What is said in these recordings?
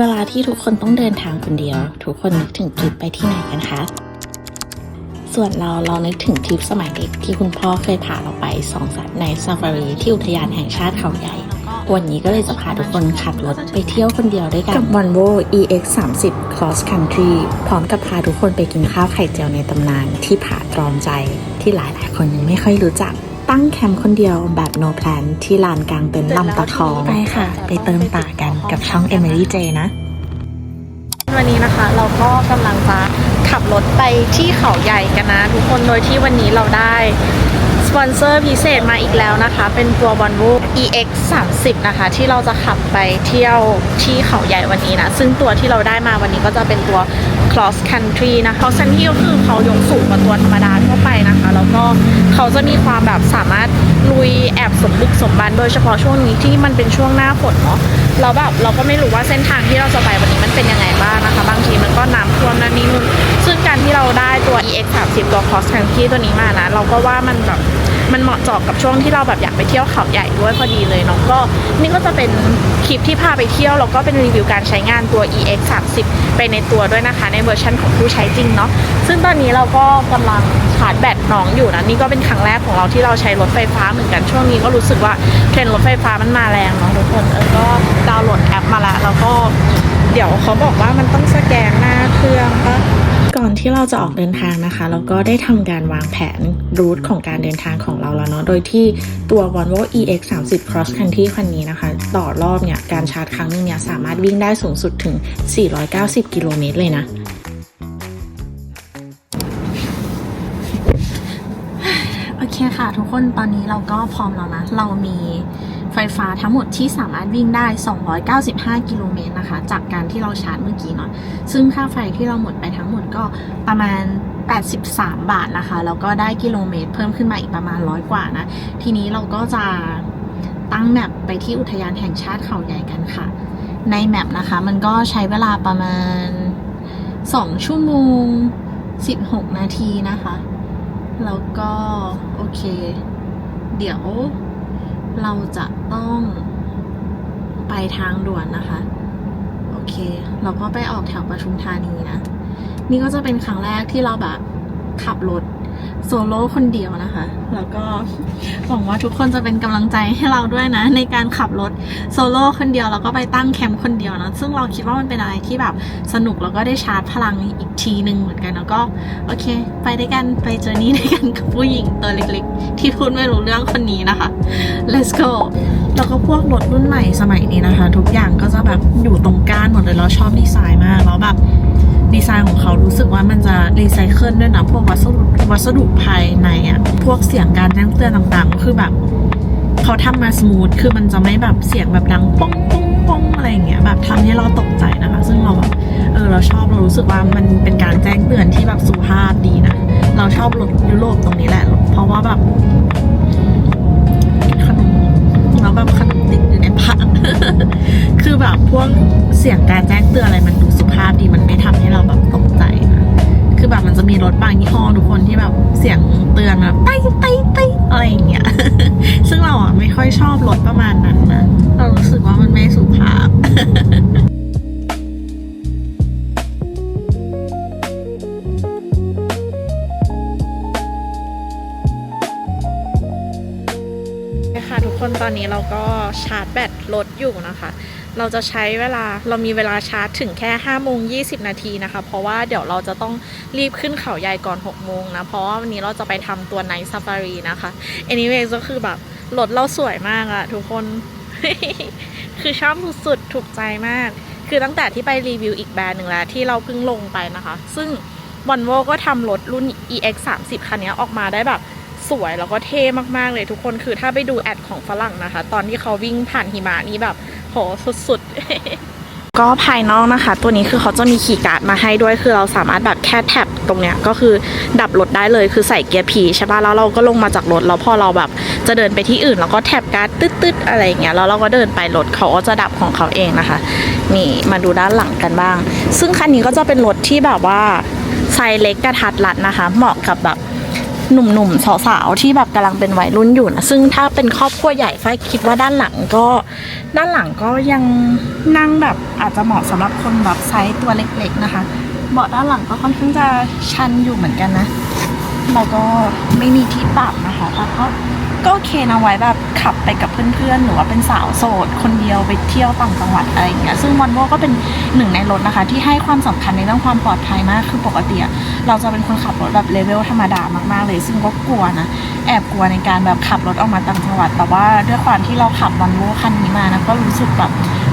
เวลาที่ทุกคนต้องเดินทางคนเดียว ทุกคนนึกถึงทริปไปที่ไหนกันคะ ส่วนเราเรานึกถึงทริปสมัยเด็กที่คุณพ่อเคยพาเราไปสองสัตว์ในซาฟารีที่อุทยานแห่งชาติเขาใหญ่ วันนี้ก็เลยจะพาทุกคนขับรถไปเที่ยวคนเดียวด้วยกัน กับ Volvo EX 3 0 Cross Country พร้อมกับพาทุกคนไปกินข้าวไข่เจียวในตำนานที่ผาตรอมใจที่หลายๆคนยังไม่ค่อยรู้จัก ตั้งแคมป์คนเดียวแบบ no plan ที่ลานกลางเต็นท์ลำตะคองไปค่ะ ไปเติมป่ากันกับช่อง Emily J นะ วันนี้นะคะเราก็กำลังจะขับรถไปที่เขาใหญ่กันนะ ทุกคนโดยที่วันนี้เราได้สปอนเซอร์พิเศษมาอีกแล้วนะคะ เป็นตัว Volvo EX 30นะคะ ที่เราจะขับไปเที่ยวที่เขาใหญ่วันนี้นะ ซึ่งตัวที่เราได้มาวันนี้ก็จะเป็นตัว cross country นะ cross country ก็คือเขายกสูงกว่าตัวธรรมดาทั่วไปนะคะ แล้วก็เขาจะมีความแบบสามารถลุยแอบสมบุกสมบัน โดยเฉพาะช่วงนี้ที่มันเป็นช่วงหน้าฝนเนาะเราแบบเราก็ไม่รู้ว่าเส้นทางที่เราจะไปวันนี้มันเป็นยังไงบ้างนะคะ บางทีมันก็น้ำท่วมนั่นนี่นู่นซึ่งการที่เราได้ตัว EX 30ตัว cross country ตัวนี้มานะ เราก็ว่ามันแบบ มันเหมาะเจาะกับช่วงที่เราแบบอยากไปเที่ยวเขาใหญ่ด้วยพอดีเลยเนาะก็นี่ก็จะเป็นคลิปที่พาไปเที่ยวแล้วก็เป็นรีวิวการใช้งานตัว EX 30ไปในตัวด้วยนะคะ ในเวอร์ชันของผู้ใช้จริงเนาะซึ่งตอนนี้เราก็กำลังชาร์จแบตน้องอยู่นะนี่ก็เป็นครั้งแรกของเราที่เราใช้รถไฟฟ้าเหมือนกันช่วงนี้ก็รู้สึกว่าเทรนรถไฟฟ้ามันมาแรงเนาะทุกคนเออก็ดาวน์โหลดแอปมาละแล้วก็เดี๋ยวเขาบอกว่ามันต้องสแกนหน้าเครื่องปะ ก่อนที่เราจะออกเดินทางนะคะ เราก็ได้ทำการวางแผนรูทของการเดินทางของเราแล้วเนาะ โดยที่ตัว Volvo EX 3 0 Cross Country คันนี้นะคะ ต่อรอบเนี่ย การชาร์จครั้งหนึงเนี่ย สามารถวิ่งได้สูงสุดถึง 490 กิโลเมตรเลยนะโอเคค่ะทุกคนตอนนี้เราก็พร้อมแล้วนะ เรามี ไฟฟ้าทั้งหมดที่สามารถวิ่งได้ 295 กิโลเมตรนะคะ จากการที่เราชาร์จเมื่อกี้เนาะซึ่งค่าไฟที่เราหมดไปทั้งหมดก็ประมาณ 83 บาทนะคะ แล้วก็ได้กิโลเมตรเพิ่มขึ้นมาอีกประมาณร้อยกว่านะ ทีนี้เราก็จะตั้งแมปไปที่อุทยานแห่งชาติเขาใหญ่กันค่ะ ในแมปนะคะ มันก็ใช้เวลาประมาณ 2 ชั่วโมง 16 นาทีนะคะ แล้วก็ โอเค เดี๋ยว เราจะต้องไปทางด่วนนะคะ โอเค เราก็ไปออกแถวปทุมธานีนะ นี่ก็จะเป็นครั้งแรกที่เราแบบขับรถ โซโล่คนเดียวนะคะ แล้วก็หวังว่าทุกคนจะเป็นกำลังใจให้เราด้วยนะ ในการขับรถโซโล่คนเดียวแล้วก็ไปตั้งแคมป์คนเดียวนะ ซึ่งเราคิดว่ามันเป็นอะไรที่แบบสนุกแล้วก็ได้ชาร์จพลังอีกทีหนึ่งเหมือนกันแล้วก็โอเค ไปด้วยกันไปเจอนี่ด้วยกันกับผู้หญิงตัวเล็กๆ ที่พูดไม่รู้เรื่องคนนี้นะคะ let's go แล้วก็พวกรถรุ่นใหม่สมัยนี้นะคะ ทุกอย่างก็จะแบบอยู่ตรงก้านหมดเลยเราชอบดีไซน์มากแล้วแบบ ดีไซน์ของเขารู้สึกว่ามันจะรีไซเคิลด้วยนะ พวกวัสดุวัสดุภายในอะพวกเสียงการแจ้งเตือนต่างๆ คือแบบ เขาทำมาสมูทคือมันจะไม่แบบเสียงแบบดังป้องป้องป้องอะไรอย่างเงี้ยแบบทำให้เราตกใจนะคะ ซึ่งเราแบบเออเราชอบเรารู้สึกว่ามันเป็นการแจ้งเตือนที่แบบสุภาพดีนะเราชอบรถยุโรปตรงนี้แหละ เพราะว่าแบบขนมแล้วแบบขนมติดอยู่ในปากคือแบบพวกเสียงการแจ้งเตือนอะไรมัน บางยี่ห้อทุกคนที่แบบเสียงเตือนแบบไต้ไต้ไต้อะไรอย่างเงี้ย ซึ่งเราอะไม่ค่อยชอบรถประมาณนั้นนะ เรารู้สึกว่ามันไม่สุภาพค่ะทุกคนตอนนี้เราก็ชาร์จแบตรถอยู่นะคะ เราจะใช้เวลาเรามีเวลาชาร์จถึงแค่5โมง20นาทีนะคะ เพราะว่าเดี๋ยวเราจะต้องรีบขึ้นเขาใหญ่ก่อน6โมงนะ เพราะว่าวันนี้เราจะไปทำตัว Night Safari นะคะ anyway ก็คือแบบรถเราสวยมากอะทุกคน คือชอบสุดๆถูกใจมาก คือตั้งแต่ที่ไปรีวิวอีกแบรนด์หนึ่งแล้วที่เราเพิ่งลงไปนะคะ ซึ่ง v o l v o ก็ทำรถรุ่น EX 3 0คันนี้ออกมาได้แบบสวยแล้วก็เท่มากๆเลยทุกคนคือถ้าไปดูแอดของฝรั่งนะคะ ตอนที่เขาวิ่งผ่านหิมะนี่แบบ โหสุดๆ ก็ภายนอกนะคะ ตัวนี้คือเขาจะมีคีย์การ์ดมาให้ด้วยคือเราสามารถแบบแค่แท็บตรงเนี้ยก็คือดับรถได้เลยคือใส่เกียร์พีใช่ป่ะแล้วเราก็ลงมาจากรถแล้วพอเราแบบจะเดินไปที่อื่นเราก็แท็บการ์ดตึ๊ดๆอะไรอย่างเงี้ยแล้วเราก็เดินไปรถเขาก็จะดับของเขาเองนะคะนี่มาดูด้านหลังกันบ้าง ซึ่งคันนี้ก็จะเป็นรถที่แบบว่าไซส์เล็กกระทัดรัดนะคะ เหมาะกับแบบ หนุ่มๆสาวๆที่แบบกำลังเป็นวัยรุ่นอยู่นะซึ่งถ้าเป็นครอบครัวใหญ่ฝ้ายคิดว่าด้านหลังก็ด้านหลังก็ยังนั่งแบบอาจจะเหมาะสำหรับคนแบบไซส์ตัวเล็ก ๆนะคะเบาะด้านหลังก็ค่อนข้างจะชันอยู่เหมือนกันนะแล้วก็ไม่มีที่ปรับนะคะแล้วก็ ก็โอเคนะไว้แบบขับไปกับเพื่อนๆหรือว่าเป็นสาวโสด คนเดียวไปเที่ยวต่างจังหวัดอะไรอย่างเงี้ยซึ่งวันโวก็เป็นหนึ่งในรถนะคะ ที่ให้ความสำคัญในเรื่องความปลอดภัยมากคือปกติเราจะเป็นคนขับรถแบบเลเวลธรรมดามากๆเลย ซึ่งก็กลัวนะแอบกลัวในการแบบขับรถออกมาต่างจังหวัด แต่ว่าด้วยความที่เราขับวันโวคันนี้มานะก็รู้สึกแบบ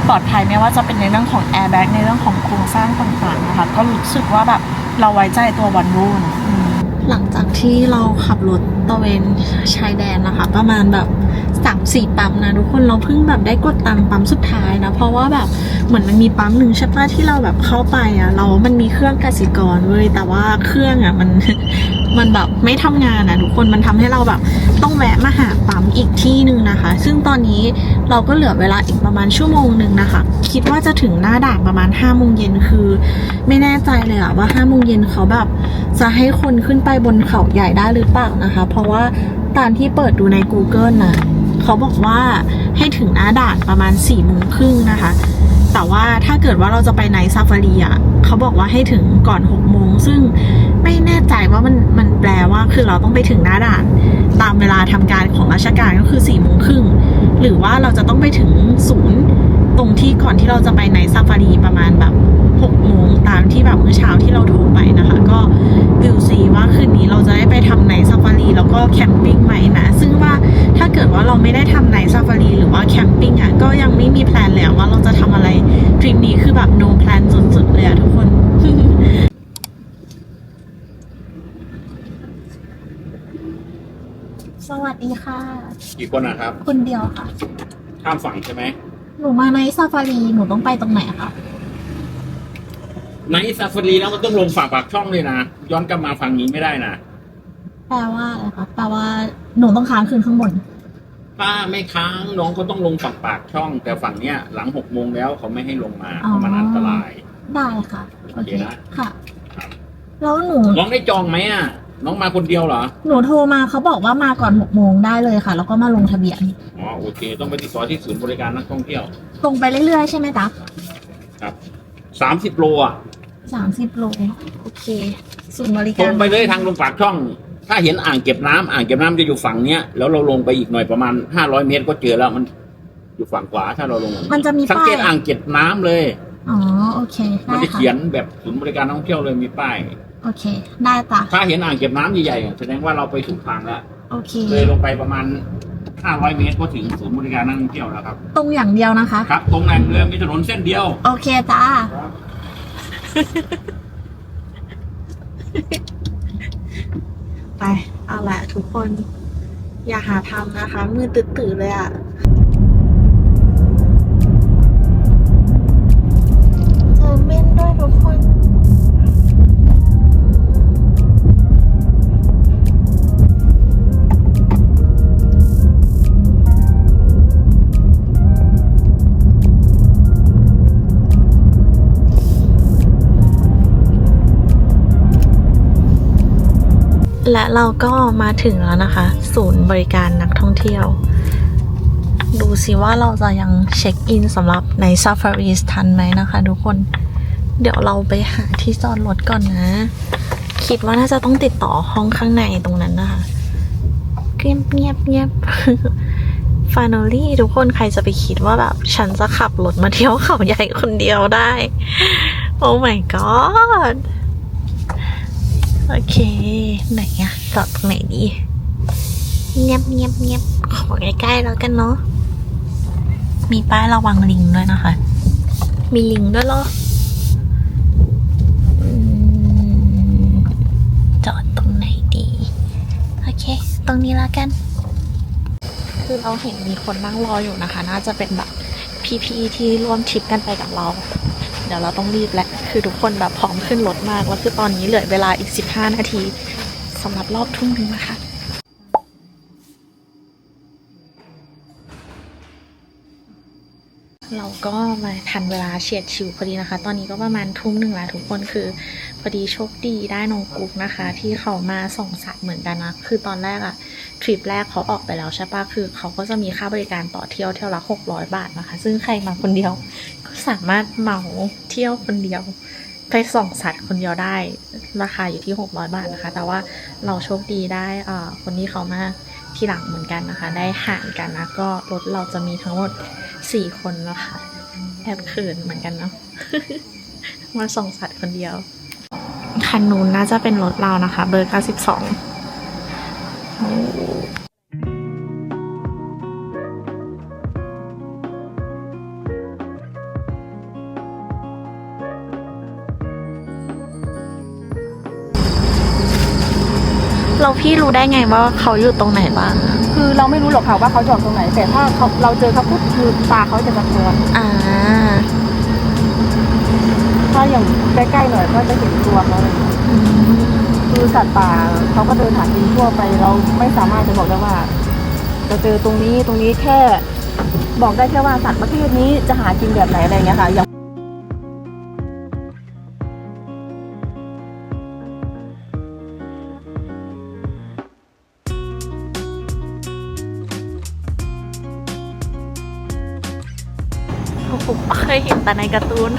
ปลอดภัยไม่ว่าจะเป็นในเรื่องของแอร์แบ็กในเรื่องของโครงสร้างต่างๆนะคะก็รู้สึกว่าแบบเราไว้ใจตัววันโวนะอืม หลังจากที่เราขับรถตะเวนชายแดนนะคะ ประมาณแบบสามสี่ปั๊มนะทุกคนเราเพิ่งแบบได้กดตังค์ปั๊มสุดท้ายนะ เพราะว่าแบบเหมือนมันมีปั๊มหนึ่งใช่ปะที่เราแบบเข้าไปอะเรา มันมีเครื่องกสิกรเว้ยแต่ว่าเครื่องอะมัน มันแบบไม่ทำงานอะทุกคนมันทำให้เราแบบ ต้องแวะมาหาปั๊มอีกที่หนึ่งนะคะ ซึ่งตอนนี้เราก็เหลือเวลาอีกประมาณชั่วโมงหนึ่งนะคะ คิดว่าจะถึงหน้าด่านประมาณ5้าโมงเย็นคือ ไม่แน่ใจเลยอะว่า5้าโมงเย็นเขาแบบ จะให้คนขึ้นไปบนเขาใหญ่ได้หรือเปล่านะคะ เพราะว่าตามที่เปิดดูใน Google นะเขาบอกว่าให้ถึงหน้าด่านประมาณ4ี่โมงครึ่งนะคะ แต่ว่าถ้าเกิดว่าเราจะไปในซาฟารีอะเขาบอกว่าให้ถึงก่อนหกโมงซึ่งไม่แน่ใจว่ามันมันแปลว่าคือเราต้องไปถึงหน้าด่าน ตามเวลาทำการของราชการก็คือสี่โมงครึ่งหรือว่าเราจะต้องไปถึงศูนย์ ตรงที่ก่อนที่เราจะไปในซาฟารีประมาณแบบ6โมงตามที่แบบเมื่อเช้าที่เราโทรไปนะคะ ก็วิวซีว่าคืนนี้เราจะได้ไปทำในซาฟารีแล้วก็แคมปิ้งไหมนะ ซึ่งว่าถ้าเกิดว่าเราไม่ได้ทำในซาฟารีหรือว่าแคมปิ้งอะก็ยังไม่มีแพลนแล้วว่าเราจะทำอะไรทริปนี้คือแบบ no plan สุดๆเลยอะทุกคน สวัสดีค่ะ กี่คนนะครับ คนเดียวค่ะ ข้ามฝั่งใช่ไหม หนูมาในซาฟารีหนูต้องไปตรงไหนคะในซาฟารีแล้วมันต้องลงฝั่งปากช่องเลยนะ ย้อนกลับมาฝั่งนี้ไม่ได้นะ แปลว่าอะไรคะแปลว่าหนูต้องค้างคืนข้างบน ถ้าไม่ค้างน้องก็ต้องลงฝั่งปากช่อง แต่ฝั่งเนี้ยหลังหกโมงแล้วเขาไม่ให้ลงมาอ๋อเพราะมันอันตราย ได้ค่ะ โอโอเคเคนะ ค่ะ ครับ แล้วหนู น้องได้จองไหมอะ น้องมาคนเดียวเหรอ หนูโทรมาเขาบอกว่ามาก่อนหกโมงได้เลยค่ะ แล้วก็มาลงทะเบียน อ๋อโอเค ต้องไปติดต่อที่ศูนย์บริการนักท่องเที่ยว ตรงไปเรื่อยๆใช่ไหมจ๊ะครับสามสิบโลอะ สามสิบโลโอเคศูนย์บริตการรงไปเลยทางลงปากช่อง ถ้าเห็นอ่างเก็บน้ำอ่างเก็บน้ำจะอยู่ฝั่งเนี้ย แล้วเราลงไปอีกหน่อยประมาณห้าร้อยเมตรก็เจอแล้วมันอยู่ฝั่งขวาถ้าเราลงมันจะมีสังป้าเกยตอ่างเก็บน้ำเลย อ๋อโอเคมันได้จะค่ะเขียนแบบศูนย์บริการนักท่องเที่ยวเลยมีป้าย โอเค ได้จ้ะถ้าเห็นอ่างเก็บน้ำใหญ่ๆอะแสดงว่าเราไปถูกทางแล้วโอเค เลยลงไปประมาณ 500 เมตรก็ถึงศูนย์บริการนักท่องเที่ยวแล้วครับ ตรงอย่างเดียวนะคะ ครับ ตรงนั้นเลยมีถนนเส้นเดียว โอเคจ้าไป เอาละทุกคน อย่าหาทำนะคะ มือตื่นๆเลยอะ่ และเราก็มาถึงแล้วนะคะ ศูนย์บริการนักท่องเที่ยว ดูสิว่าเราจะยังเช็คอินสำหรับใน Safari ทันไหมนะคะทุกคน เดี๋ยวเราไปหาที่จอดรถก่อนนะ คิดว่าน่าจะต้องติดต่อห้องข้างในตรงนั้นนะคะเงียบเงียบเงียบ Finally ทุกคนใครจะไปคิดว่าแบบ ฉันจะขับรถมาเที่ยวเขาใหญ่คนเดียวได้ โอ้ my god โอเค ไหนอะจอดตรงไหนดีเงียบเงียบเงียบขอใกล้ๆแล้วกันเนาะมีป้ายระวังลิงด้วยนะคะ มีลิงด้วยเหรอจอดตรงไหนดี โอเค ตรงนี้แล้วกัน คือเราเห็นมีคนนั่งรออยู่นะคะ น่าจะเป็นแบบพี่ๆที่ร่วมทริปกันไปกับเรา ดี๋ยวเราต้องรีบแหละคือทุกคนแบบพร้อมขึ้นรถมาก แล้วคือตอนนี้เหลือเวลาอีก 15 นาทีสำหรับรอบทุ่มหนึงนะคะเราก็มาทันเวลาเฉียดชิวพอดีนะคะ ตอนนี้ก็ประมาณทุ่มหนึ่งแล้วทุกคนคือพอดีโชคดีได้น้องกุ๊กนะคะ ที่เขามาส่งสัตว์เหมือนกันนะ คือตอนแรกอะทริปแรกเขาออกไปแล้วใช่ปะคือเขาก็จะมีค่าบริการต่อเที่ยวเที่ยวละหกร้อยบาทนะคะ ซึ่งใครมาคนเดียว สามารถเหมาเที่ยวคนเดียวไปส่องสัตว์คนเดียวได้ ราคาอยู่ที่หกร้อยบาทนะคะ แต่ว่าเราโชคดีได้เอ่อคนที่เขามาทีหลังเหมือนกันนะคะ ได้หารกันนะก็รถเราจะมีทั้งหมดสี่คนนะคะแอบเขินเหมือนกันเนาะมาส่องสัตว์คนเดียว คันนู้นน่าจะเป็นรถเรานะคะ เบอร์ 92 เราพี่รู้ได้ไงว่าเขาอยู่ตรงไหนบ้างอะคือเราไม่รู้หรอกค่ะว่าเขาจอดตรงไหน แต่ถ้าเขาเราเจอเขาปุ๊บคือตาเขาจะสะท้อนอ่า ถ้าอย่างใกล้ๆหน่อยก็จะเห็นตัวเขาเลยคือสัตว์ป่าเขาก็เดินหากินทั่วไปเราไม่สามารถจะบอกได้ว่า จะเจอตรงนี้ตรงนี้แค่ บอกได้แค่ว่าสัตว์ประเภทนี้จะหากินแบบไหนอะไรอย่างเงี้ยค่ะอย่าง เคยเห็นแต่ในการ์ตูน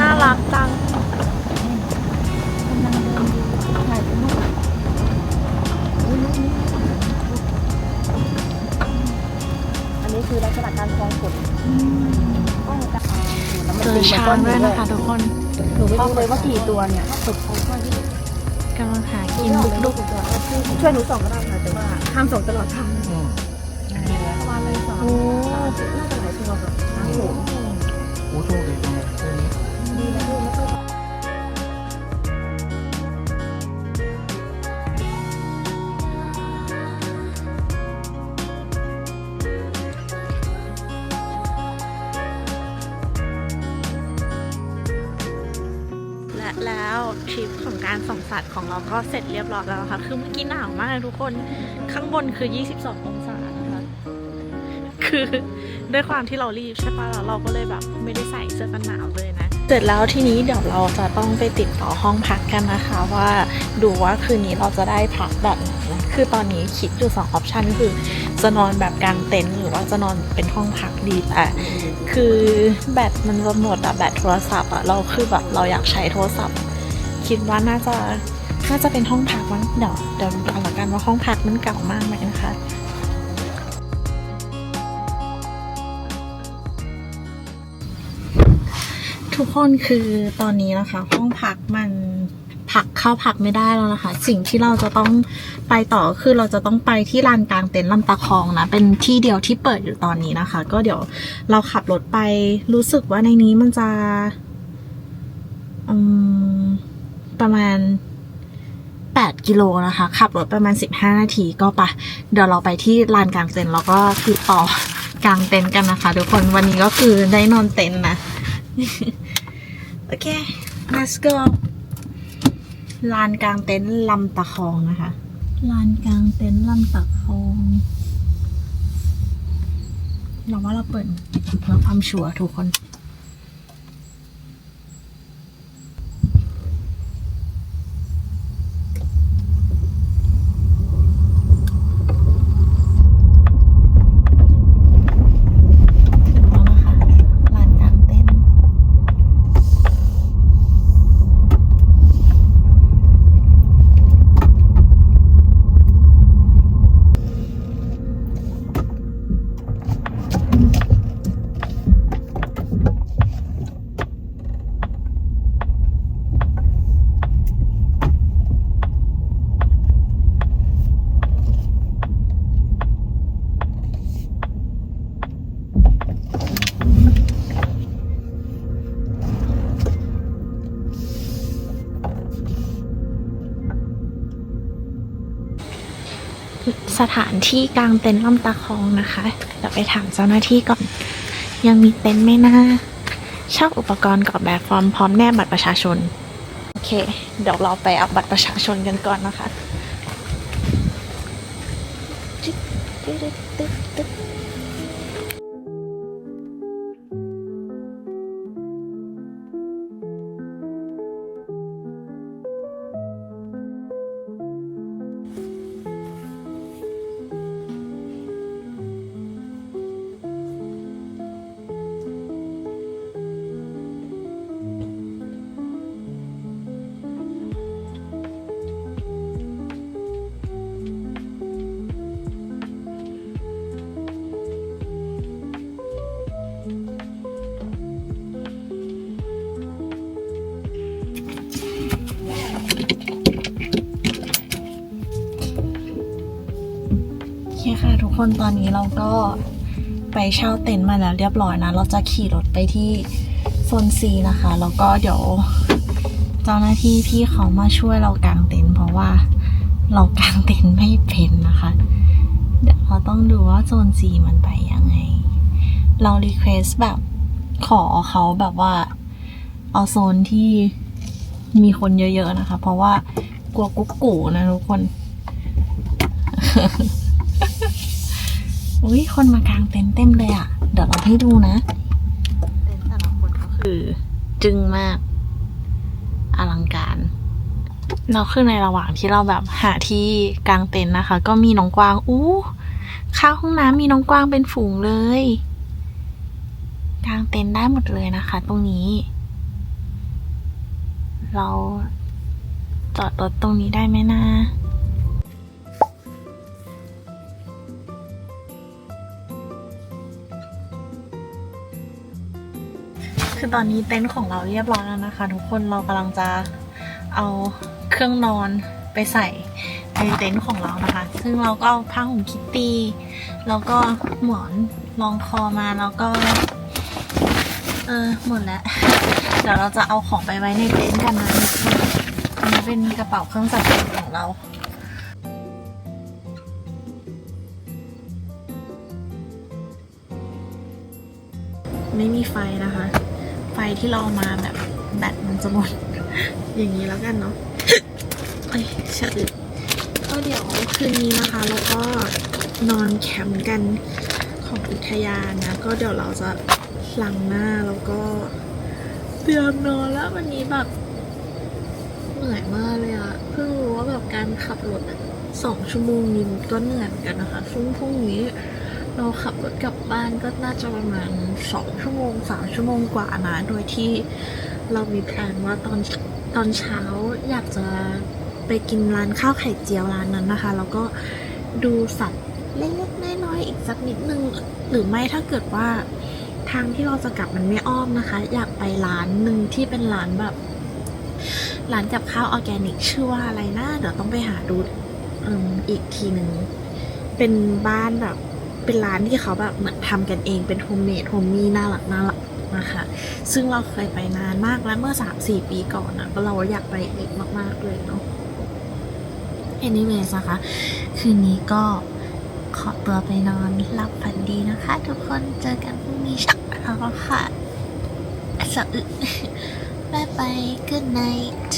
น่ารักจังอันนี้คือลักษณะการคลองขนต้องจะหาอยู่แล้วมันเจอดึงมาช้าก้งนด้วยเลนะคะทุกคนหนูไม่รู้เลยว่ากี่ตัวเนี่ยกำลังหากินดุกดุกช่วยหนูส่องก็ได้ค่ะแต่ว่าห้ามส่องตลอดทางประมาณเลยสองน่าจะหลายตัวแบบ แล้วก็และแล้วทริปของการส่องสัตว์ของเราก็เสร็จเรียบร้อยแล้วนะคะคือเมื่อกี้หนาวมากเลยทุกคน ข้างบนคือ 22 องศานะคะ คือ ด้วยความที่เรารีบใช่ปะแล้วเราก็เลยแบบไม่ได้ใส่เสื้อกันหนาวเลยนะ เสร็จแล้วทีนี้เดี๋ยวเราจะต้องไปติดต่อห้องพักกันนะคะ ว่าดูว่าคืนนี้เราจะได้พักแบบไหนนะคือตอนนี้คิดอยู่สองออปชันก็คือจะนอนแบบกลางเต็นท์หรือว่าจะนอนเป็นห้องพักดีแต่คือแบตมันจะหมดอะแบตโทรศัพท์อะเราคือแบบเราอยากใช้โทรศัพท์ คิดว่าน่าจะน่าจะเป็นห้องพักมั้งเดี๋ยวเดี๋ยวดูกันละกันว่าห้องพักมันเก่ามากไหมนะคะ ทุกคนคือตอนนี้นะคะ ห้องพักมันพักเข้าพักไม่ได้แล้วนะคะ สิ่งที่เราจะต้องไปต่อคือเราจะต้องไปที่ลานกลางเต็นท์ลำตะคองนะ เป็นที่เดียวที่เปิดอยู่ตอนนี้นะคะ ก็เดี๋ยวเราขับรถไปรู้สึกว่าในนี้มันจะประมาณ 8 กิโลนะคะ ขับรถประมาณ 15 นาทีก็ไปะเดี๋ยวเราไปที่ลานกลางเต็นท์แล้วก็คือต่อกลางเต็นท์กันนะคะ ทุกคนวันนี้ก็คือได้นอนเต็นท์นะ โอเค let's go ลานกลางเต็นท์ลำตะคองนะคะ ลานกลางเต็นท์ลำตะคอง เราว่าเราเปิดเพื่อความชัวร์ทุกคน สถานที่กลางเต็นท์ลำตะคองนะคะเดี๋ยวไปถามเจ้าหน้าที่ก่อน ยังมีเต็นท์ไหมนะเช่าอุปกรณ์กรอกแบบฟอร์มพร้อมแนบบัตรประชาชน โอเค เดี๋ยวเราไปเอาบัตรประชาชนกันก่อนนะคะ คค่ะทุกคนตอนนี้เราก็ไปเช่าเต็นท์มาแล้วเรียบร้อยนะ เราจะขี่รถไปที่โซนซีนะคะ แล้วก็เดี๋ยวเจ้าหน้าที่พี่เขามาช่วยเรากางเต็นท์เพราะว่าเรากางเต็นท์ไม่เป็นนะคะ เดี๋ยวเราต้องดูว่าโซนซีมันไปยังไง เรารีเควสแบบขอเขาแบบว่า เอาโซนที่มีคนเยอะๆนะคะ เพราะว่ากลัวกุ๊กกูนะทุกคน อุ้ยคนมากางเต็นท์เต็มเลยอะ่ะ เดี๋ยวเราให้ดูนะ เต็นท์แต่ละคนก็คือจึงมาก อลังการ เราคือในระหว่างที่เราแบบหาที่กางเต็นท์นะคะ ก็มีน้องกวาง อู้ข้างห้องน้ำมีน้องกวางเป็นฝูงเลยกางเต็นท์ได้หมดเลยนะคะ ตรงนี้ เราจอดรถตรงนี้ได้ไหมนะ คือตอนนี้เต็นท์ของเราเรียบร้อยแล้วนะคะ ทุกคนเรากำลังจะเอาเครื่องนอนไปใส่ในเต็นท์ของเรานะคะ ซึ่งเราก็เอาผ้าห่มคิตตี้แล้วก็หมอนรองคอมาแล้วก็ เออหมดแล้ว เดี๋ยวเราจะเอาของไปไว้ในเต็นท์กันนะคนอันนี้เป็นกระเป๋าเครื่องจักรของเราไม่มีไฟนะคะ ฟที่เราเอามาแบบแบตมันจะหมด อย่างนี้แล้วกันเนาะเอ้ยชะอึดก็เดี๋ยวคืนนี้นะคะ แล้วก็นอนแคมป์กันของอุทยานนะ ก็เดี๋ยวเราจะหลังหน้าแล้วก็เตรียมนอนแล้ววันนี้แบบเหนื่อยมากเลยอะเพิ่งรู้ว่าแบบการขับรถสองชั่วโมงนี้ก็เหนื่อยกันนะคะซึ่งพรุ่งนี้ เราขับรถกลับบ้านก็น่าจะประมาณสองชั่วโมงสามชั่วโมงกว่านะ โดยที่เรามีแผนว่าตอนตอนเช้าอยากจะไปกินร้านข้าวไข่เจียวร้านนั้นนะคะ แล้วก็ดูสัตว์เล็กๆน้อยๆอีกสักนิดนึง หรือไม่ถ้าเกิดว่าทางที่เราจะกลับมันไม่อ้อมนะคะ อยากไปร้านหนึ่งที่เป็นร้านแบบร้านกับข้าวออร์แกนิก ชื่อว่าอะไรนะเดี๋ยวต้องไปหาดูอีกทีหนึ่งเป็นบ้านแบบ เป็นร้านที่เขาแบบเหมือนทำกันเองเป็นโฮมเมดโฮมมี่น่ารักน่ารักนะคะซึ่งเราเคยไปนานมากแล้วเมื่อ 3-4 ปีก่อนนะก็เราอยากไปอีกมาก ๆ เลยเนาะ anyways นะคะ คืนนี้ก็ขอตัวไปนอนหลับฝันดีนะคะ ทุกคนเจอกันพรุ่งนี้เช้าค่ะสะอึกบายบาย good night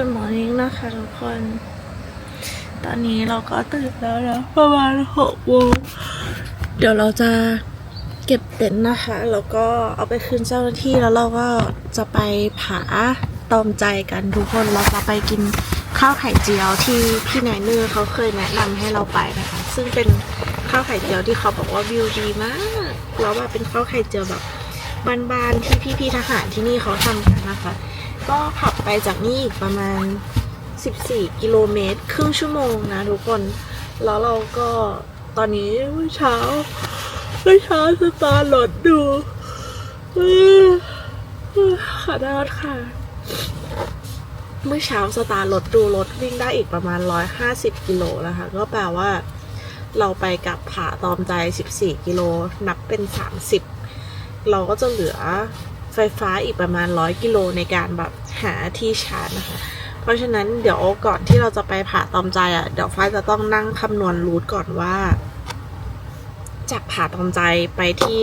Good morning นะคะทุกคน ตอนนี้เราก็ตื่นแล้วนะ ประมาณหกโมงเดี๋ยวเราจะเก็บเต็นท์นะคะ แล้วก็เอาไปคืนเจ้าหน้าที่แล้วเราก็จะไปผาตอมใจกันทุกคน เราจะไปกินข้าวไข่เจียวที่พี่นายเนอร์เขาเคยแนะนำให้เราไปนะคะ ซึ่งเป็นข้าวไข่เจียวที่เขาบอกว่าวิวดีมากแล้วแบบเป็นข้าวไข่เจียวแบบบานๆที่พี่ๆทหารที่นี่เขาทำกันนะคะ ก็ขับไปจากนี่อีกประมาณ 14 กิโลเมตร ครึ่งชั่วโมงนะทุกคน แล้วเราก็ตอนนี้เช้าเมื่อเช้าสตาร์ทรถดูขอโทษค่ะ เมื่อเช้าสตาร์รถดูรถวิ่งได้อีกประมาณ 150 กิโลนะคะ ก็แปลว่า เราไปกับผาตอมใจ 14 กิโล นับเป็น 30 เราก็จะเหลือ ไฟฟ้าอีกประมาณ 100 กิโลในการแบบหาที่ชาร์จนะคะ เพราะฉะนั้นเดี๋ยวก่อนที่เราจะไปผ่าตอมใจอะเดี๋ยวฟ้าจะต้องนั่งคำนวณรูทก่อนว่า จากผ่าตอมใจไปที่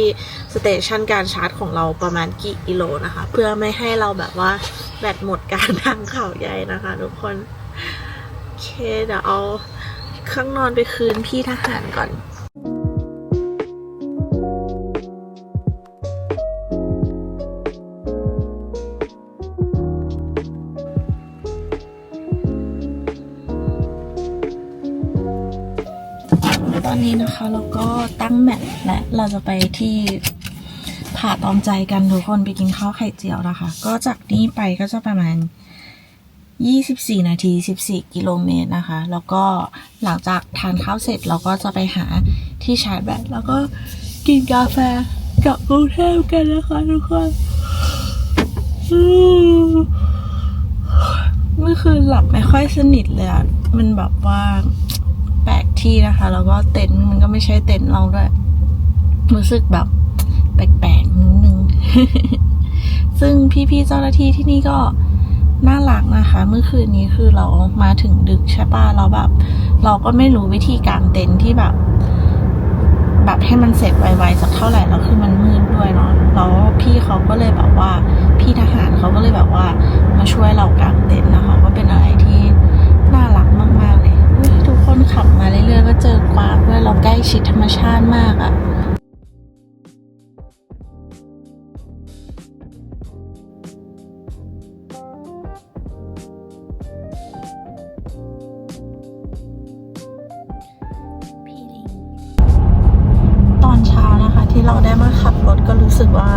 สเตชันการชาร์จของเราประมาณกี่กิโลนะคะ เพื่อไม่ให้เราแบบว่าแบตหมดการทางเขาใหญ่นะคะ ทุกคนโอเคเดี๋ยวเอาเครื่องนอนไปคืนพี่ทหารก่อน อนนี้นะคะเราก็ตั้งแมทและเราจะไปที่ผาตอมใจกันทุกคนไปกินข้าวไข่เจียวนะคะ ก็จากนี้ไปก็จะประมาณ 24 นาที 14 กิโลเมตรนะคะ แล้วก็หลังจากทานข้าวเสร็จเราก็จะไปหาที่ชาร์จแบตแล้วก็กินกาแฟกับกรุงเทพกันนะคะทุกคนเมื่อคืนหลับไม่ค่อยสนิทเลยอะมันแบบว่า ที่นะคะ แล้วก็เต็นท์มันก็ไม่ใช่เต็นท์เราด้วย รู้สึกแบบ แปลกๆนิดนึง ซึ่งพี่ๆเจ้าหน้าที่ที่นี่ก็น่ารักนะคะ เมื่อคืนนี้คือเรามาถึงดึกใช่ป่ะเราแบบ เราก็ไม่รู้วิธีการเต็นท์ที่แบบ แบบให้มันเสร็จไวๆสักเท่าไหร่แล้วคือมันมืดด้วยเนาะแล้วพี่เขาก็เลยแบบว่า พี่ทหารเขาก็เลยแบบว่า มาช่วยเรากางเต็นท์นะคะก็เป็นอะไรที่น่ารักมากๆเลยอุ๊ยทุกคนขับมาเรื่อยๆ ก็เจอกวางด้วยเราใกล้ชิดธรรมชาติมากอะตอนเช้านะคะที่เราได้มาขับรถก็รู้สึกว่า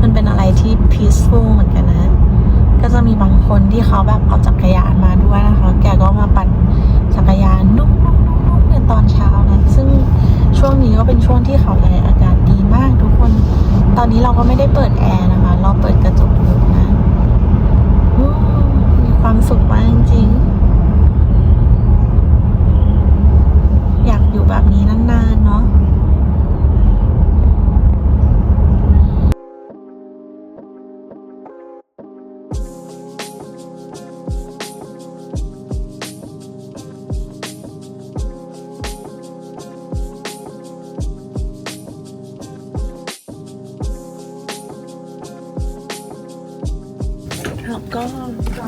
มันเป็นอะไรที่ peaceful เหมือนกันนะ ก็จะมีบางคนที่เขาแบบเอาจักรยานมาด้วยนะคะ แกก็มาปั่นจักรยานนุ่ม ตอนเช้านะซึ่งช่วงนี้ก็เป็นช่วงที่เขาใหญ่อากาศดีมากทุกคน ตอนนี้เราก็ไม่ได้เปิดแอร์นะคะ เราเปิดกระจกอยู่นะมีความสุขมากจริงๆอยากอยู่แบบนี้นานๆเนาะ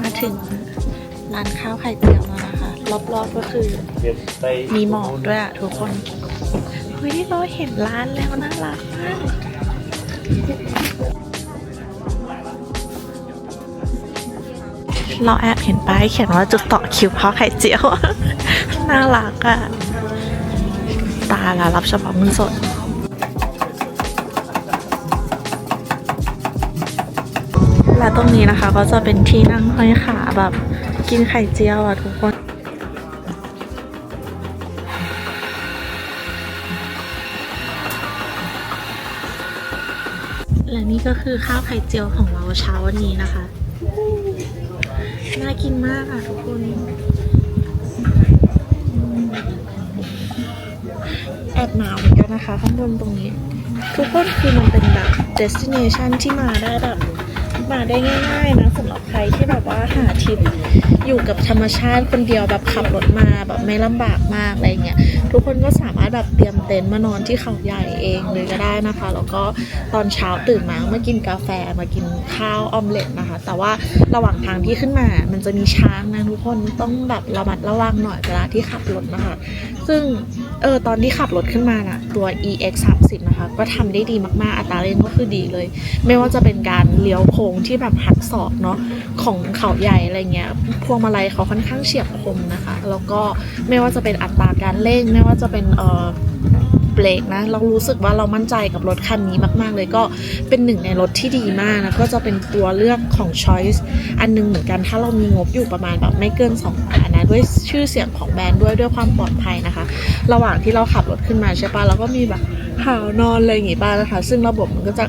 มาถึงร้านข้าวไข่เจียวแล้วนะคะรอบๆก็คือมีหมอกด้วยอะทุกคนเฮ้ยเราเห็นร้านแล้วน่ารักมากเราแอบเห็นป้ายเขียนว่าจุดต่อคิวข้าวไข่เจียว น่ารักอะตาละรับเฉพาะเงินสด ตรงนี้นะคะ ก็จะเป็นที่นั่งห้อยขาแบบกินไข่เจียวอะทุกคนและนี่ก็คือข้าวไข่เจียวของเราเช้าวันนี้นะคะ น่ากินมากอะทุกคน แอบหนาวเหมือนกันนะคะ ข้างบนตรงนี้ ทุกคนคือมันเป็นแบบ destination ที่มาได้แบบ มาได้ง่ายๆนะสำหรับใครที่แบบว่าหาทริปอยู่กับธรรมชาติคนเดียวแบบขับรถมาแบบไม่ลำบากมากอะไรเงี้ยทุกคนก็สามารถแบบเตรียมเต็นท์มานอนที่เขาใหญ่เองเลยก็ได้นะคะ แล้วก็ตอนเช้าตื่นมามากินกาแฟมากินข้าวออมเล็ตนะคะ แต่ว่าระหว่างทางที่ขึ้นมามันจะมีช้างนะทุกคนต้องแบบระมัดระวังหน่อยเวลาที่ขับรถนะคะ ซึ่ง เออตอนที่ขับรถขึ้นมาน่ะตัว EX 3 0นะคะ ก็ทำได้ดีมากๆ อัตราเร่งก็คือดีเลย ไม่ว่าจะเป็นการเลี้ยวโค้งที่แบบหักศอกเนาะของเขาใหญ่อะไรเงี้ย พวงมาลัยเขาค่อนข้างเฉียบคมนะคะ แล้วก็ไม่ว่าจะเป็นอัตราการเร่ง ไม่ว่าจะเป็นเออ เบรกนะ เรารู้สึกว่าเรามั่นใจกับรถคันนี้มาก ๆ เลยก็เป็นหนึ่งในรถที่ดีมากนะ ก็จะเป็นตัวเลือกของ Choice อันหนึงเหมือนกัน ถ้าเรามีงบอยู่ประมาณแบบไม่เกิน2พันนะ ด้วยชื่อเสียงของแบรนด์ด้วยด้วยความปลอดภัยนะคะ ระหว่างที่เราขับรถขึ้นมาใช่ปะเราก็มีแบบหาวนอนอะไรอย่างงี้ป้านะคะ ซึ่งระบบมันก็จะ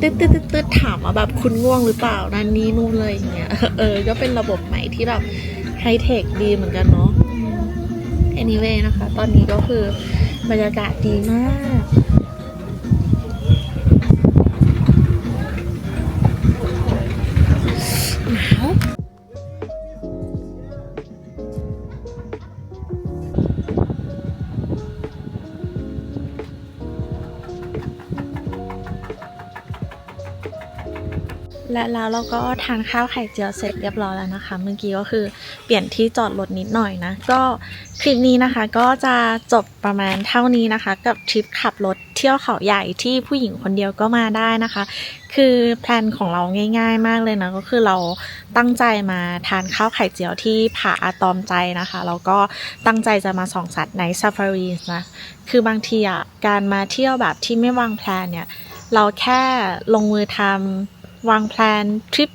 ตึ๊ดตึ๊ดตึ๊ดตึ๊ดถามมาแบบคุณง่วงหรือเปล่านั่นนี่นู่นเลยอย่างเงี้ยเออ ก็เป็นระบบใหม่ที่แบบไฮเทคดีเหมือนกันเนาะ anyway นะคะ ตอนนี้ก็คือ บรรยากาศดีมาก และแล้วเราก็ทานข้าวไข่เจียวเสร็จเรียบร้อยแล้วนะคะ เมื่อกี้ก็คือเปลี่ยนที่จอดรถนิดหน่อยนะ ก็คลิปนี้นะคะก็จะจบประมาณเท่านี้นะคะ กับทริปขับรถเที่ยวเขาใหญ่ที่ผู้หญิงคนเดียวก็มาได้นะคะ คือแพลนของเราง่าย ๆ มากเลยนะก็คือเราตั้งใจมาทานข้าวไข่เจียวที่ผาอะตอมใจนะคะ แล้วก็ตั้งใจจะมาส่องสัตว์ในซาฟารีนะคือบางทีอะการมาเที่ยวแบบที่ไม่วางแพลนเนี่ย เราแค่ลงมือทำ วางแพลนทริป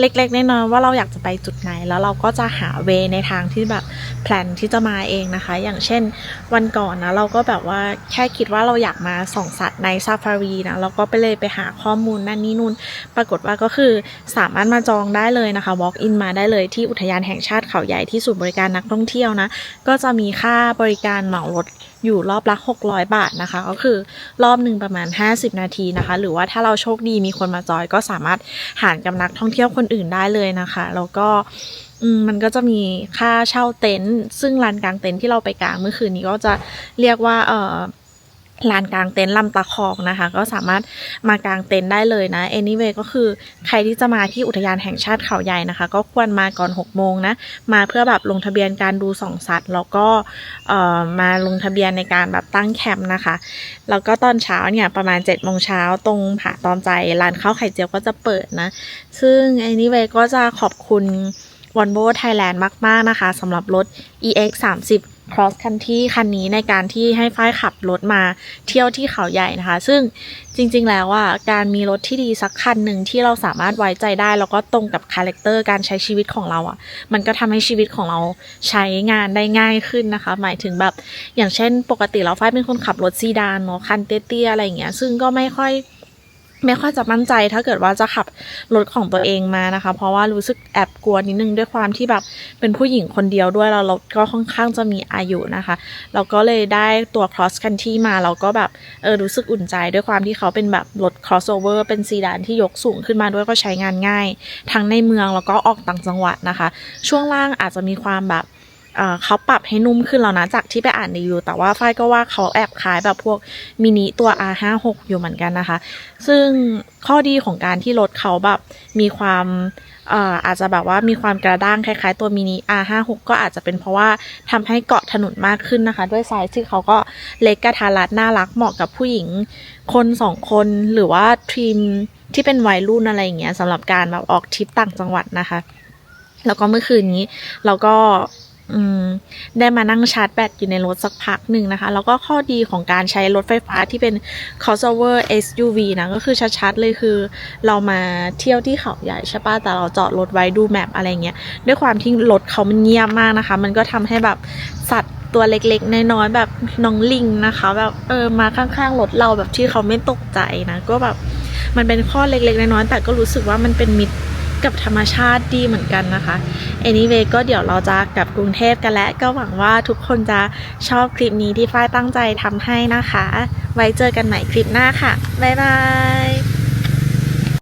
เล็กๆแน้อยๆว่าเราอยากจะไปจุดไหน แล้วเราก็จะหาเวในทางที่แบบแพลนที่จะมาเองนะคะ อย่างเช่นวันก่อนนะเราก็แบบว่าแค่คิดว่าเราอยากมาส่องสัตว์ในซาฟารีนะเราก็ไปเลยไปหาข้อมูลนั่นนี่นู่น ปรากฏว่าก็คือสามารถมาจองได้เลยนะคะ walk in มาได้เลยที่อุทยานแห่งชาติเขาใหญ่ที่ศูนย์บริการนักท่องเที่ยวนะ ก็จะมีค่าบริการเหมารถอยู่รอบละ 600 บาทนะคะ ก็คือรอบหนึ่งประมาณ 50 นาทีนะคะ หรือว่าถ้าเราโชคดีมีคนมาจอยก็สามารถหารกับนักท่องเที่ยวคนอื่นได้เลยนะคะ แล้วก็มันก็จะมีค่าเช่าเต็นท์ซึ่งลานกลางเต็นท์ที่เราไปกางเมื่อคืนนี้ก็จะเรียกว่าเออ ลานกลางเต็นท์ลำตะคองนะคะ ก็สามารถมากางเต็นท์ได้เลยนะ anyway ก็คือใครที่จะมาที่อุทยานแห่งชาติเขาใหญ่นะคะ ก็ควรมาก่อน6โมงนะ มาเพื่อแบบลงทะเบียนการดูส่องสัตว์ แล้วก็เอ่อมาลงทะเบียนในการแบบตั้งแคมป์นะคะ แล้วก็ตอนเช้าเนี่ยประมาณ7จ็ดโมงเช้าตรงผาตอมใจร้านข้าวไข่เจียวก็จะเปิดนะ ซึ่ง anyway ก็จะขอบคุณ v o l v o Thailand มาก ๆ นะคะสำหรับรถ EX 30 Cross Country คันนี้ในการที่ให้ฝ้ายขับรถมาเที่ยวที่เขาใหญ่นะคะ ซึ่งจริงๆแล้วอะการมีรถที่ดีสักคันหนึ่งที่เราสามารถไว้ใจได้ แล้วก็ตรงกับคาแรคเตอร์การใช้ชีวิตของเราอะ มันก็ทำให้ชีวิตของเราใช้งานได้ง่ายขึ้นนะคะ หมายถึงแบบอย่างเช่น ปกติเราฝ้ายเป็นคนขับรถซีดานเนาะคันเตี้ยๆอะไรอย่างเงี้ยซึ่งก็ไม่ค่อย ไม่ค่อยจะมั่นใจถ้าเกิดว่าจะขับรถของตัวเองมานะคะ เพราะว่ารู้สึกแอบกลัวนิดนึงด้วยความที่แบบเป็นผู้หญิงคนเดียวด้วยแล้วรถก็ค่อนข้างจะมีอายุนะคะ เราก็เลยได้ตัว cross country มาเราก็แบบเออรู้สึกอุ่นใจด้วยความที่เขาเป็นแบบรถ crossover เป็นซีดานที่ยกสูงขึ้นมาด้วยก็ใช้งานง่าย ทั้งในเมืองแล้วก็ออกต่างจังหวัดนะคะ ช่วงล่างอาจจะมีความแบบ เขาปรับให้นุ่มขึ้นแล้วนะ จากที่ไปอ่านรีวิวแต่ว่าฝ้ายก็ว่าเขาแอบคล้ายแบบพวกมินิตัว R56 อยู่เหมือนกันนะคะ ซึ่งข้อดีของการที่รถเขาแบบมีความเอ่อาจจะแบบว่ามีความกระด้างคล้ายๆ ตัวมินิ R56 ก็อาจจะเป็นเพราะว่าทำให้เกาะถนนมากขึ้นนะคะ ด้วยไซส์ที่เขาก็เล็กกระทัดรัดน่ารักเหมาะกับผู้หญิงคนสองคนหรือว่าทรีมที่เป็นวัยรุ่นอะไรอย่างเงี้ยสำหรับการแบบออกทริปต่างจังหวัดนะคะ แล้วก็เมื่อคืนนี้เราก็ ได้มานั่งชาร์จแบตอยู่ในรถสักพักหนึ่งนะคะ แล้วก็ข้อดีของการใช้รถไฟฟ้าที่เป็น crossover SUV นะก็คือชัดๆเลยคือ เรามาเที่ยวที่เขาใหญ่ใช่ปะแต่เราจอดรถไว้ดูแมปอะไรเงี้ยด้วยความที่รถเขามันเงียบมากนะคะ มันก็ทำให้แบบสัตว์ตัวเล็กๆ น้อยๆแบบน้องลิงนะคะ แบบเออมาข้างๆรถเราแบบที่เขาไม่ตกใจนะ ก็แบบมันเป็นข้อเล็กๆ น้อยๆแต่ก็รู้สึกว่ามันเป็นมิตร กับธรรมชาติดีเหมือนกันนะคะ anyway ก็เดี๋ยวเราจะกลับกรุงเทพกันแล้วก็หวังว่าทุกคนจะชอบคลิปนี้ที่ฝ้ายตั้งใจทำให้นะคะ ไว้เจอกันใหม่คลิปหน้าค่ะ บ๊ายบาย